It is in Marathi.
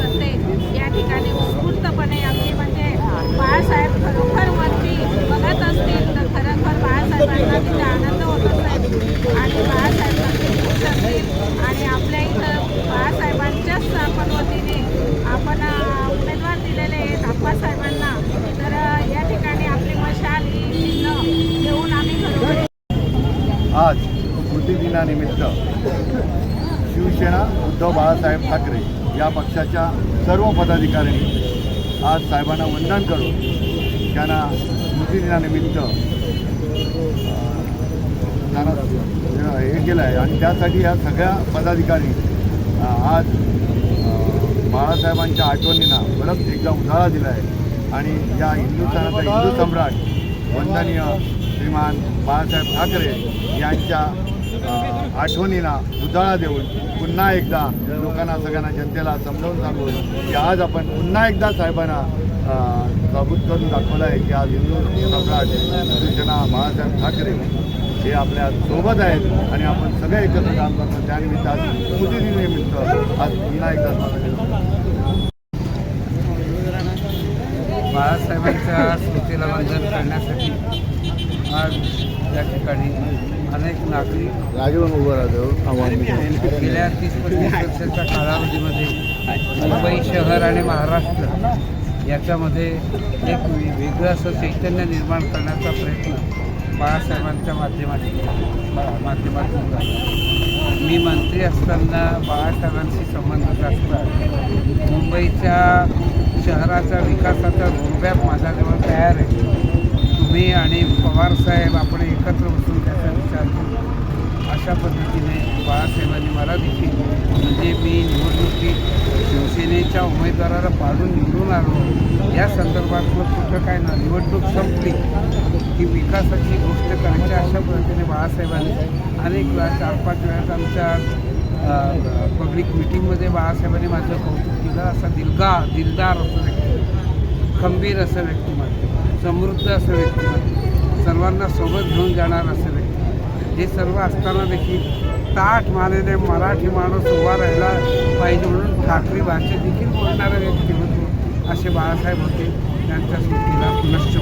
करते. या ठिकाणी उत्स्फूर्तपणे अगदी म्हणजे बाळासाहेब खरोखर वरती बघत असतील तर खरोखर बाळासाहेबांना तिथे आनंद होत असेल आणि बाळासाहेब नक्की खुश असतील आणि आपल्या इथं बाळासाहेबांच्याच आपण वतीने आपण उमेदवार दिलेले आहेत आप्पासाहेबांना. तर या ठिकाणी आपली मशाल ही चिन्ह घेऊन आम्ही खरोखर आज स्मृतिदिनानिमित्त शिवसेना उद्धव बाळासाहेब ठाकरे या पक्षाच्या सर्व पदाधिकाऱ्यांनी आज साहेबांना वंदन करून त्यांना स्मृतिदिनानिमित्त त्यांना हे केलं आहे. आणि त्यासाठी या सगळ्या पदाधिकारी आज बाळासाहेबांच्या आठवणींना परत एकदा उजाळा दिला आहे आणि या हिंदुस्थानाचा हिंदू सम्राट वंदनीय श्रीमान बाळासाहेब ठाकरे यांच्या आठवणींना आठवणीला उजाळा देऊन पुन्हा एकदा लोकांना सगळ्यांना जनतेला समजावून सांगून की आज आपण पुन्हा एकदा साहेबांना साबूत करून दाखवलं आहे की आज हिंदू सम्राट शिवसेना बाळासाहेब ठाकरे हे आपल्यासोबत आहेत आणि आपण सगळे एकत्र काम करतो. त्यानिमित्त आज स्मृतिदिनानिमित्त आज पुन्हा एकदा बाळासाहेबांच्या स्मृतीला वंदन करण्यासाठी आज या ठिकाणी अनेक नागरिक राजवून उभं राहतो. गेल्या तीस पस्तीस वर्षाच्या कालावधीमध्ये मुंबई शहर आणि महाराष्ट्र याच्यामध्ये एक वेगळं असं चैतन्य निर्माण करण्याचा प्रयत्न बाळासाहेबांच्या माध्यमातून माध्यमातून झाला. मी मंत्री असताना बाळासाहेबांशी संबंधित असतात मुंबईच्या शहराच्या विकासाचा रोडमॅप माझ्याजवळ तयार आहे. तुम्ही आणि पवारसाहेब आपण एकत्र बसून त्याचा विचार करू. अशा पद्धतीने बाळासाहेबांनी मला देखील म्हणजे मी निवडणुकीत शिवसेनेच्या उमेदवाराला पाडून निवडून आलो. या संदर्भात मग कुठं काय ना निवडणूक संपली की विकासाची गोष्ट करायची अशा पद्धतीने बाळासाहेबांनी अनेक वेळा चार पाच वेळा आमच्या पब्लिक मिटिंगमध्ये बाळासाहेबांनी माझं कौतुक केलं. असा दिलगा दिलदार असं व्यक्ती खंबीर असं व्यक्तिमत्व समृद्ध असं व्यक्तिमत्व सर्वांना सोबत घेऊन जाणार असं व्यक्ती. हे सर्व असताना देखील ताठ मानेने मराठी माणूस उभा राहिला पाहिजे म्हणून ठाकरी भाषेत देखील बोलणारं व्यक्तिमत्व असे बाळासाहेब होते. त्यांच्या स्मृतीला नष्ट